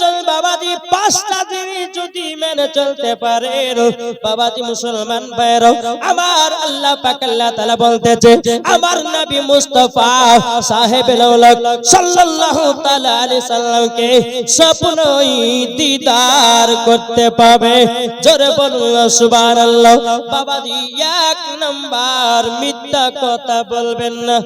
চল বাবাজি, পাঁচটা জিনিস যদি মেনে চলতে পারে বাবাজি মুসলমান ভাইয়ের আমার আল্লাহ বলতেছে, আমার নবী সাহেব দিদার করতে পাবে। জোরে বলুন সুবহানাল্লাহ। বাবাজি, এক নাম্বার মিথ্যা কথা বলবেন না।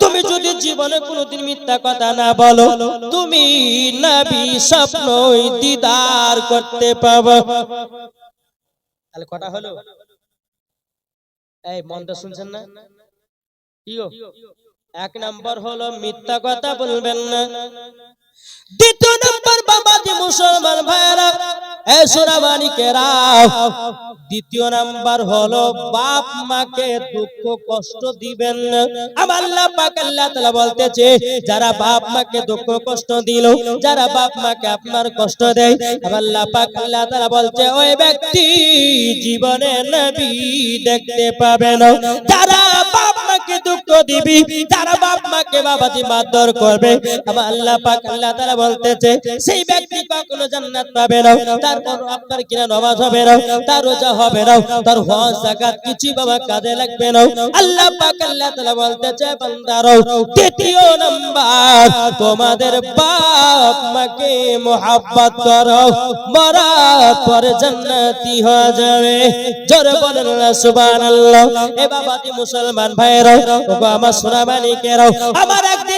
তুমি যদি জীবনে কোনোদিন মিথ্যা কথা না বলো, তুমি নবী স্বপ্নই দিদার করতে পাবো তাহলে কটা হলো? এই মনটা শুনছেন না? কি গো? এক নাম্বার হলো মিথ্যা কথা বলবেন না। দ্বিতীয় নাম্বার বাবা যে মুসলমান ভাইরা এ সোনামানিকেরা দ্বিতীয় নাম্বার হলো, বাপ মাকে দুঃখ কষ্ট দিবেন না। আমার আল্লাহ পাক আল্লাহ তাআলা বলতেছে, যারা বাপ মাকে দুঃখ কষ্ট দিল, যারা বাপ মাকে আপনার কষ্ট দেয় আমার আল্লাহ পাক আল্লাহ তাআলা বলছে, ওই ব্যক্তি জীবনে নবী দেখতে পাবে না। যারা বাপ মাকে দুঃখ দিবি, যারা বাপ মাকে বাবাজি মারধর করবে আমার আল্লাহ পাক আল্লাহ তাআলা বলতেছে, সেই ব্যক্তি কখনো জান্নাত পাবে না। তারপর আপনার কিনা নামাজ হবে না, তার রোজা হবে না। তার হজ যাকাত কিছু বাবা কাজে লাগবে না। আল্লাহ পাক আল্লাহ তাআলা বলতেছে, বান্দারো তৃতীয় নাম্বার, তোমাদের বাপ মাকে মোহাব্বত করো। মরার পরে জান্নাতি হয়ে যাবে। জোরে বলেন না, সুবহানাল্লাহ। এ বাবাজি মুসলমান ভাইরা ওগো আমার সোনা মানিকেরাও আমার একদিন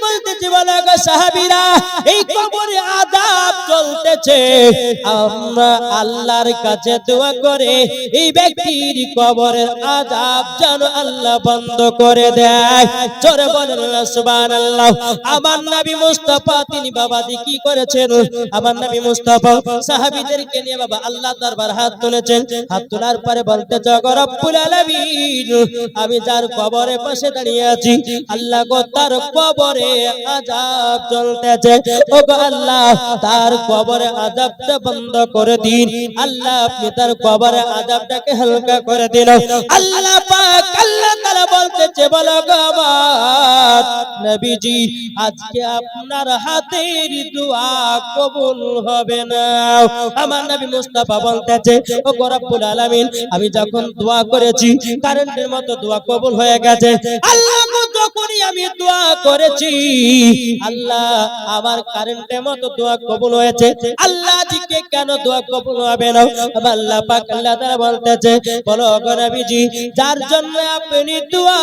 বলতেছে বলে গো সাহাবীরা এই কবরে আযাব চলতেছে। আমরা আল্লাহর কাছে দোয়া করে এই ব্যক্তির কবরের আযাব যেন আল্লাহ বন্ধ করে দেয়। জোরে বলেন সুবহানাল্লাহ। আমার নবী মুস্তাফা, তিনি বাবা দি কি করেছেন? আমার নবী মুস্তাফা সাহাবীদেরকে নিয়ে বাবা আল্লাহ দরবার হাত তুলেছেন। হাত তোলার পরে বলতে, জগ রব্বুল আলামিন, আমি যার কবরের পাশে দাঁড়িয়ে আছি, আল্লাহ গো তার কবরে আযাব চলতেছে। ও আল্লাহ, তার কবরে আযাবটা বন্ধ করে দিন। আল্লাহ আপনি তার কবরে আযাবটাকে হালকা করে দিন আল্লাহ পাক আল্লাহ তাআলা বলতেছে, বলো গো আমার নবীজি, আজকে আপনার হাতের দোয়া কবুল হবে না। আমার নবী মুস্তাফা বলতেছে ও রব্বুল আলামিন, আমি যখন দোয়া করেছি, কারেন্টের মতো দোয়া কবুল হয়ে গেছে। আল্লাহ যখনই আমি দোয়া করেছি, আল্লাহ আমার কারেন্টের মতো দোয়া কবুল হয়েছে। আল্লাহ জিকে কেন দোয়া কবুল হবে না? আল্লাহ পাক আল্লাহ তাআলা বলতেছে, বলো নবীজি, যার জন্য আপনি দোয়া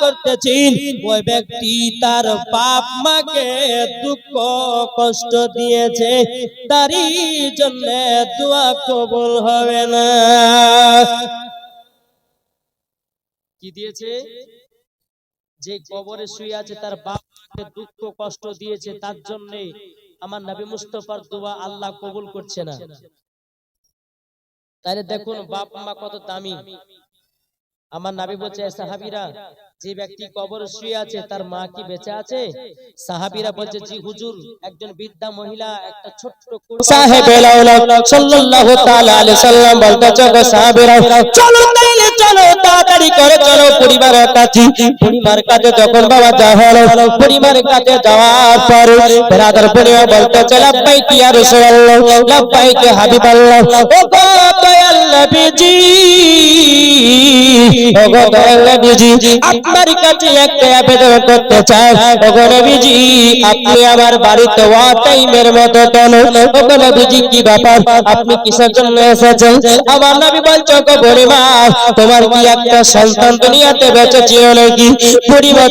করতেছেন, ওই ব্যক্তি তার বাপ মাকে দুঃখ কষ্ট দিয়েছে, তারই জন্য দোয়া কবুল হবে না। কি দিয়েছে? যে কবরে শুয়ে আছে তার বাপ মাকে দুঃখ কষ্ট দিয়েছে তার জন্য আমার নবী মুস্তফার দোয়া আল্লাহ কবুল করছে না। তাহলে দেখুন বাপ মা কত দামি। আমার নাবি বলছে "এ সাহাবীরা যে ব্যক্তি কবর শুয়ে আছে তার মা কি বেঁচে আছে? সাহাবীরা বলছে জি হুজুর একজন বৃদ্ধা মহিলা একটা ছোট্ট সাহেবে সাল্লাল্লাহু তাআলা আলাইহি সাল্লাম সাহাবীরা চলো তাইলে চলো, তাড়াতাড়ি করে চলো পরিবারের কাছে। পরিবার কাছে যখন বাবা যা হলো পরিবারের কাছে যাওয়ার পরে বেরাদার পরিবার বলতেছে লাব্বাইক কি আর লাব্বাইক হাবিবাল্লাহ। ও গো দয়াল নবীজি ও গো তোমার কি একটা সন্তান দুনিয়াতে বেঁচে ছিল নাকি?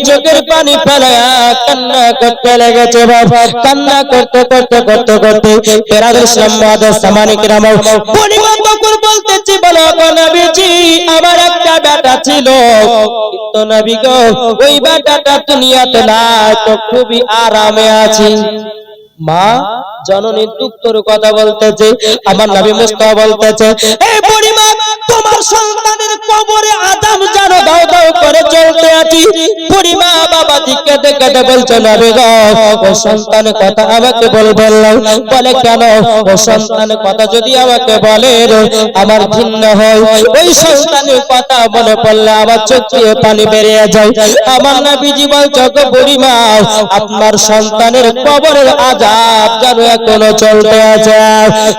চোখের পানি ফেলায়া কান্না করতে লেগেছে বাবা। কান্না করতে করতে করতে করতে সামানিক রাম পরিবার তখন বলতেছি, বলো নবীজি, আমার একটা বেটা ছিল। কিন্তু নবী গো, ওই দুনিয়াতে নাই, তো খুবই আরামে আছি। মা, জননী দুঃখর কথা বলতেছে, আমার নবী মুস্তাফা বলতেছে এই তোমার সন্তানের কবরে আদাম জানো দাও দাও করে চলতে আছি। বুড়িমা বাবা দিকে দেখে বলছে নবী গো, ও সন্তানের কথা আমাকে বলবেন না। বলে, কেন? ও সন্তানের কথা যদি আমাকে বলে আমার ভিন্ন হয়। ওই সন্তানের কথা মনে পড়লে আমার চোখ পানি বেরিয়ে যায়। আমার নবীজি বলছে গো বুড়িমা আপনার সন্তানের কবরের আজাব যেন এখনও চলতে আছে।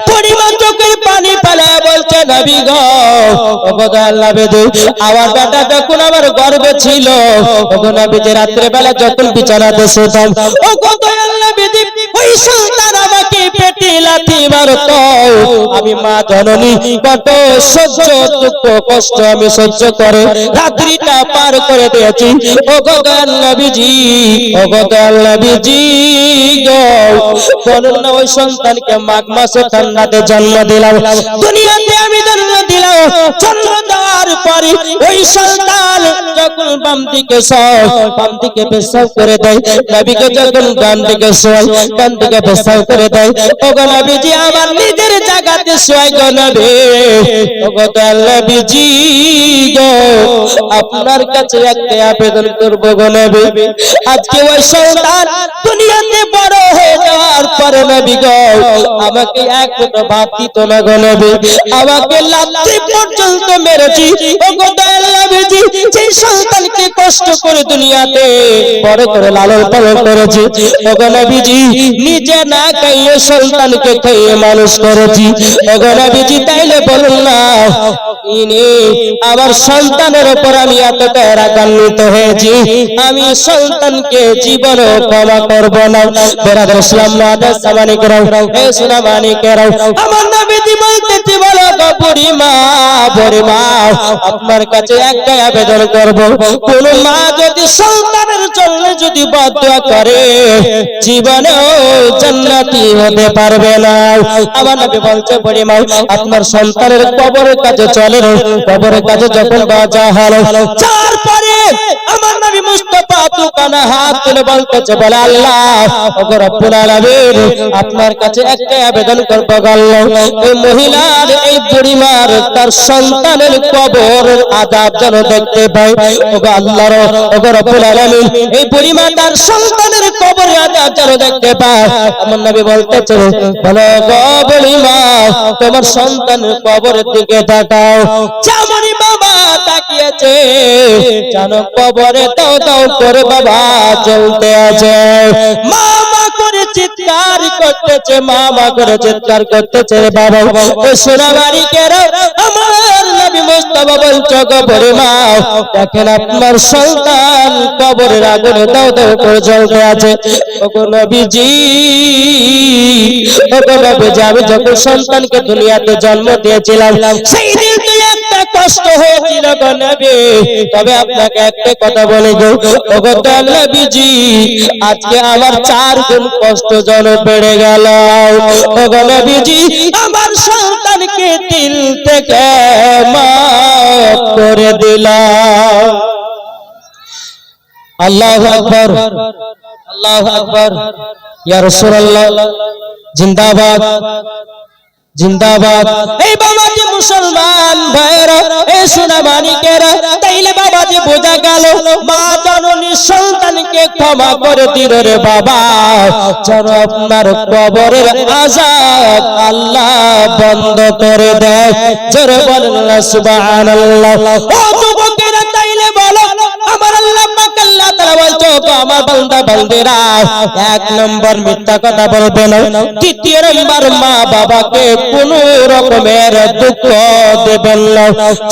বুড়িমা চোখের পানি ফেলে বলছে, নবী গো, ওগো বেদু আমার দাদা যখন আমার গর্বে ছিল, ওগো নবীজি রাত্রে বেলা যখন বিছানাতে শুতাম কত আল্লাহ বেদু ওই সন্তান আমাকে পেটে লাথি মারতো আমি মা জননী, কত সহ্য, দুঃখ, কষ্ট আমি সহ্য করে। রাত্রিটা পার করে দিয়েছি। ও গগান নবীজি ও গগান নবীজি, গো। বলুন না, ওই সন্তানকে মাঘ মাসে ঠান্ডাতে জন্ম দিলাম। দুনিয়াতে আমি জন্ম দিলাম। জন্ম দেওয়ার পরে ওই সন্তান যখন বাম দিকে সব বাম দিকে পেশাব করে দেয়। নবীকে যখন ডান দিকে শোয় ডান দিকে পেশাব করে দেয়। ও গো নবীজি, আমার নিজের জায়গাতে শোয় গো নবী। আপনার কাছে একটা আবেদন করব গো আজকে ওই সন্তান দুনিয়াতে বড় হয়ে যাওয়ার পরে নবী গো, আমাকে এক ফোঁটা ভাত দিত না গো আমাকে লাত্তি পর্যন্ত মেরেছি। ও দয়াল নবীজি যে সন্তানকে কষ্ট করে দুনিয়াতে বড় করে লালন পালন করেছি। ও গো নবীজি, নিজে না খাইয়ে সন্তানকে খাইয়ে মানুষ করেছি। তাইলে বলুন না আমার সন্তানের উপর আমি এতটা রাগান্বিত হয়েছি। আমি সন্তানকে জীবনে ক্ষমা করব না। বেরাদার ইসলাম এ সোনা মানিকেরাও আমার নবীজি বলতেছি, বলো গো মা, বুড়ি মা, আপনার কাছে একটাই আবেদন করব। কোন মা যদি সন্তানের জন্য যদি করে, জীবনেও হতে পারবে না। আমার নবী বলছে বলি মা আপনার সন্তানের কবরের কাছে চলে কবরের কাজে যখন বাজা হলো তারপরে আমার মুস্তাফা হাত তুলে বলতেছে, বলে আল্লাহ আপনার কাছে একটা আবেদন করব আল্লাহ এই মহিলার এই বুড়িমার, তার সন্তানের কবরের আযাব যেন দেখতে পায়। ওগো আল্লাহর, ওগো রব্বুল এই বুড়িমা তার সন্তানের কবরের আযাব যেন দেখতে পায়। আমার নবী বলতেছে, বলো গো বুড়িমা, তোমার সন্তানের কবরের দিকে তাকাও। যেমনই বাবা তাকিয়েছে। জানো কবরে দাও দাও করে বাবা চলতে আছে। মামা করে চিৎকার করতেছে, মামা করে চিৎকার করতেছে বাবা। ও সোনা বাড়িকের আমার নবী মুস্তাফা বলছো, কবরে মা দেখেন আপনার সন্তান কবরের আগুনে দাও দাও করে চলতে আছে। ওগো নবীজি ওগো নবীজি, আমি যখন সন্তানকে দুনিয়াতে জন্ম দিয়েছিলাম, সেই দিন কষ্ট হয়েছিল নবী। তবে আপনাকে একটা কথা বলে গো। ওগো নবীজি আজকে আমার চার গুণ কষ্ট জন বেড়ে গেল। ওগো নবীজি, আমার সন্তানকে দিল থেকে মাফ করে দিলাম আল্লাহু আকবার। আল্লাহু আকবার। ইয়া রাসূলুল্লাহ, জিন্দাবাদ। জিন্দাবাদ। এই বাবাজি মুসলমান ভাইরা এই সোনা মানিকেরা তাইলে বাবাজি বোঝা গেল, মা জননী সন্তানকে ক্ষমা করে দিল রে বাবা। যেন আপনার কবরের আজাব আল্লাহ বন্ধ করে দেয়। জোরে বলেন সুবহানাল্লাহ। ও যুবকেরা, তাইলে বলো বাবাকে কোন রকমের দুঃখ দেবেন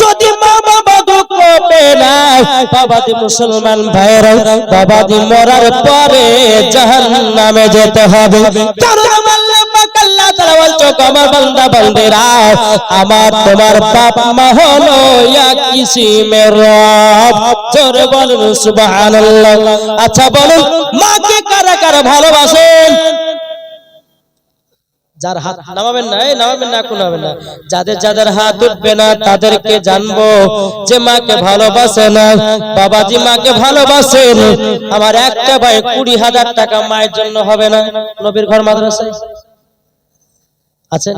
যদি মা বাবা দুঃখ পেয়ে না, বাবাজি মুসলমান ভাইরা বাবাজি মরার পরে জাহান্নামে যেতে হবে। যাদের যাদের হাত উঠবে না, তাদেরকে জানব যে মাকে ভালোবাসে না। বাবাজি মাকে ভালোবাসেন। আমার একটা ভাই কুড়ি হাজার টাকা মায়ের জন্য হবে না। নবীর ঘর মাদ্রাসায়। আছেন